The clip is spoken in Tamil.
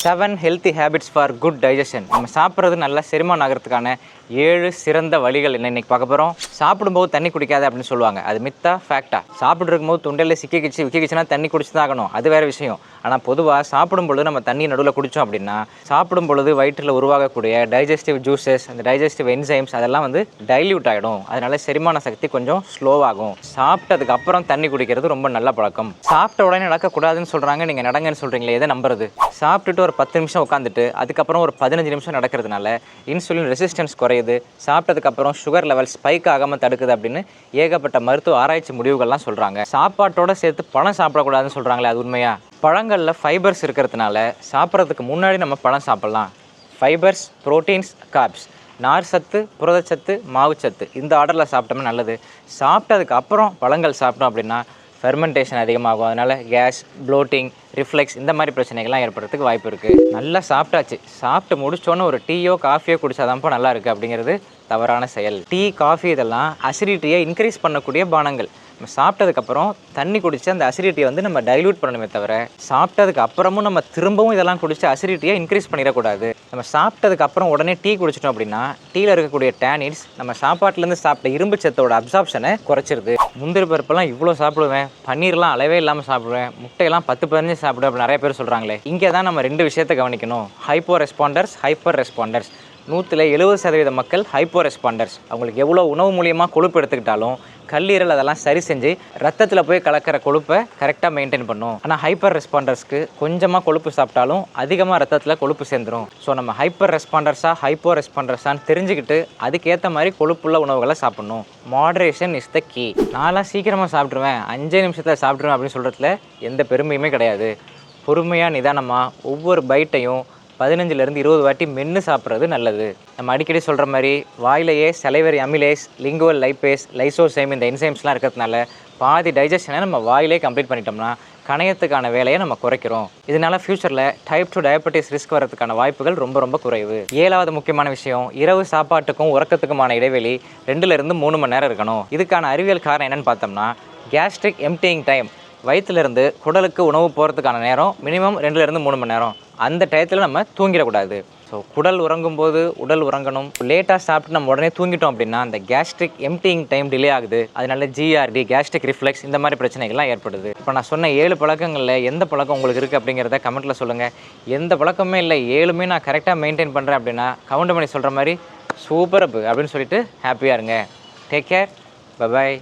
Seven healthy habits for good digestion நம்ம சாப்பிட்றது நல்லா செரிமானம் ஆகிறதுக்கான ஏழு சிறந்த வழிகள் என்ன இன்னைக்கு பார்க்க போகிறோம் சாப்பிடும்போது தண்ணி குடிக்காது அப்படின்னு சொல்லுவாங்க. அது மித்தா ஃபேக்டா சாப்பிட்டு இருக்கும்போது தொண்டையில் சிக்கிக்கிச்சு விக்கிக்கிச்சுன்னா தண்ணி குடிச்சு தான் ஆகணும். அது வேறு விஷயம். ஆனால் பொதுவாக சாப்பிடும் பொழுது நம்ம தண்ணி நடுவில் குடித்தோம் அப்படின்னா சாப்பிடும் பொழுது வயிற்றில் உருவாகக்கூடிய டைஜஸ்டிவ் ஜூஸஸ் அந்த டைஜஸ்டிவ் என்சைம்ஸ் அதெல்லாம் வந்து டைல்யூட் ஆகிடும் அதனால செரிமான சக்தி கொஞ்சம் ஸ்லோவாகும் சாப்பிட்டதுக்கு அப்புறம் தண்ணி குடிக்கிறது ரொம்ப நல்ல பழக்கம். சாப்பிட்ட உடனே நடக்கக்கூடாதுன்னு சொல்கிறாங்க நீங்கள் நடங்கன்னு சொல்கிறீங்களே எதை நம்புறது. சாப்பிட்டுட்டு ஒரு பத்து நிமிஷம் உட்காந்துட்டு அதுக்கப்புறம் ஒரு பதினஞ்சு நிமிஷம் நடக்கிறதுனால இன்சுலின் ரெசிஸ்டன்ஸ் குறையுது. சாப்பிட்டதுக்கப்புறம் சுகர் லெவல் ஸ்பைக் ஆகாமல் தடுக்குது அப்படின்னு ஏகப்பட்ட மருத்துவ ஆராய்ச்சி முடிவுகள்லாம் சொல்கிறாங்க சாப்பாட்டோட சேர்த்து பழம் சாப்பிடக்கூடாதுன்னு சொல்கிறாங்களே அது உண்மையா? பழங்களில் ஃபைபர்ஸ் இருக்கிறதுனால சாப்பிட்றதுக்கு முன்னாடி நம்ம பழம் சாப்பிட்லாம். ஃபைபர்ஸ் ப்ரோட்டீன்ஸ் கார்ப்ஸ் நார் சத்து புரதச்சத்து மாவுச்சத்து இந்த ஆர்டரில் சாப்பிட்டோம்னா நல்லது. சாப்பிட்டதுக்கு அப்புறம் பழங்கள் சாப்பிட்டோம் அப்படின்னா ஃபெர்மெண்டேஷன் அதிகமாகும். அதனால் கேஸ் ப்ளோட்டிங் ரிஃப்ளெக்ஸ் இந்த மாதிரி பிரச்சனைகள்லாம் ஏற்படுறதுக்கு வாய்ப்பு இருக்குது நல்லா சாப்பிட்டாச்சு. சாப்பிட்டு முடிச்சோன்னு ஒரு டீயோ காஃபியோ குடிச்சாதான்ப்பா நல்லா இருக்குது அப்படிங்கிறது தவறான செயல். டீ காஃபி இதெல்லாம் அசிடிட்டியை இன்க்ரீஸ் பண்ணக்கூடிய பானங்கள். நம்ம சாப்பிட்டதுக்கப்புறம் தண்ணி குடித்து அந்த அசிடிட்டியை வந்து நம்ம டைல்யூட் பண்ணணுமே தவிர சாப்பிட்டதுக்கு அப்புறமும் நம்ம திரும்பவும் இதெல்லாம் குடித்து அசிடிட்டியை இன்க்ரீஸ் பண்ணிடக்கூடாது. நம்ம சாப்பிட்டதுக்கு அப்புறம் உடனே டீ குடிச்சிட்டோம் அப்படின்னா டீயில் இருக்கக்கூடிய டேனிட்ஸ் நம்ம சாப்பாட்டிலேருந்து சாப்பிட்ட இரும்பு சத்தோட அப்சார்ப்ஷனை குறைச்சிருது. முந்திரி பருப்பெல்லாம் இவ்வளோ சாப்பிடுவேன் பன்னீர்லாம் அளவே இல்லாமல் சாப்பிடுவேன் முட்டையெல்லாம் பத்து பதினஞ்சு சாப்பிடுவேன் அப்படி நிறைய பேர் சொல்கிறாங்களே இங்கே தான் நம்ம ரெண்டு விஷயத்தை கவனிக்கணும். ஹைப்போ ரெஸ்பாண்டர்ஸ் ஹைப்பர் ரெஸ்பாண்டர்ஸ் நூற்றில் எழுபது சதவீத மக்கள் ஹைப்போ ரெஸ்பாண்டர்ஸ் அவங்களுக்கு எவ்வளோ உணவு மூலியமாக கொழுப்பு எடுத்துக்கிட்டாலும் கல்லீரல் அதெல்லாம் சரி செஞ்சு ரத்தத்தில் போய் கலக்கிற கொழுப்பை கரெக்டாக மெயின்டைன் பண்ணும். ஆனால் ஹைப்பர் ரெஸ்பாண்டர்ஸ்க்கு கொஞ்சமாக கொழுப்பு சாப்பிட்டாலும் அதிகமாக ரத்தத்தில் கொழுப்பு சேர்ந்துடும் ஸோ நம்ம ஹைப்பர் ரெஸ்பாண்டர்ஸாக ஹைப்போ ரெஸ்பாண்டர்ஸான்னு தெரிஞ்சுக்கிட்டு அதுக்கேற்ற மாதிரி கொழுப்புள்ள உணவுகளை சாப்பிடணும். மாடரேஷன் இஸ் த கீ நான்லாம் சீக்கிரமாக சாப்பிட்ருவேன் அஞ்சே நிமிஷத்தில் சாப்பிட்ருவேன் அப்படின்னு சொல்கிறதுல எந்த பெருமையுமே கிடையாது. பொறுமையாக நிதானமாக ஒவ்வொரு பைட்டையும் பதினஞ்சுலேருந்து இருபது வாட்டி மென்று சாப்பிட்றது நல்லது. நம்ம அடிக்கடி சொல்கிற மாதிரி வாயிலேயே salivary amylase lingual lipase lysozyme இந்த என்சைம்ஸ்லாம் இருக்கிறதுனால பாதி டைஜஷனை நம்ம வாயிலே கம்ப்ளீட் பண்ணிட்டோம்னா கணையத்துக்கான வேலையை நம்ம குறைக்கிறோம். இதனால ஃபியூச்சரில் டைப் டூ டயபெட்டிஸ் ரிஸ்க் வரதுக்கான வாய்ப்புகள் ரொம்ப ரொம்ப குறைவு. ஏழாவது முக்கியமான விஷயம் இரவு சாப்பாட்டுக்கும் உறக்கத்துக்குமான இடைவெளி ரெண்டுலேருந்து மூணு மணி நேரம் இருக்கணும். இதுக்கான அறிவியல் காரணம் என்னன்னு பார்த்தோம்னா கேஸ்ட்ரிக் எம்டிங் டைம் வயிற்றுலேருந்து குடலுக்கு உணவு போகிறதுக்கான நேரம் மினிமம் ரெண்டுலேருந்து மூணு மணி நேரம். அந்த டயத்தில் நம்ம தூங்கிடக்கூடாது. ஸோ குடல் உறங்கும் போது உடல் உறங்கணும். லேட்டாக சாப்பிட்டு நம்ம உடனே தூங்கிட்டோம் அப்படின்னா அந்த கேஸ்ட்ரிக் எம்டிங் டைம் டிலே ஆகுது. அதனால ஜிஆர்டி கேஸ்ட்ரிக் ரிஃப்ளெக்ஸ் இந்த மாதிரி பிரச்சனைகள்லாம் ஏற்படுது. இப்போ நான் சொன்ன ஏழு பழக்கங்களில் எந்த பழக்கம் உங்களுக்கு இருக்குது அப்படிங்கிறத கமெண்ட்டில் சொல்லுங்கள் எந்த பழக்கமே இல்லை ஏழுமே நான் கரெக்டாக மெயின்டைன் பண்ணுறேன் அப்படின்னா கவுண்ட் பண்ணி சொல்கிற மாதிரி சூப்பர் அப்பு அப்படின்னு சொல்லிட்டு ஹாப்பியாக இருங்க. Take care bye bye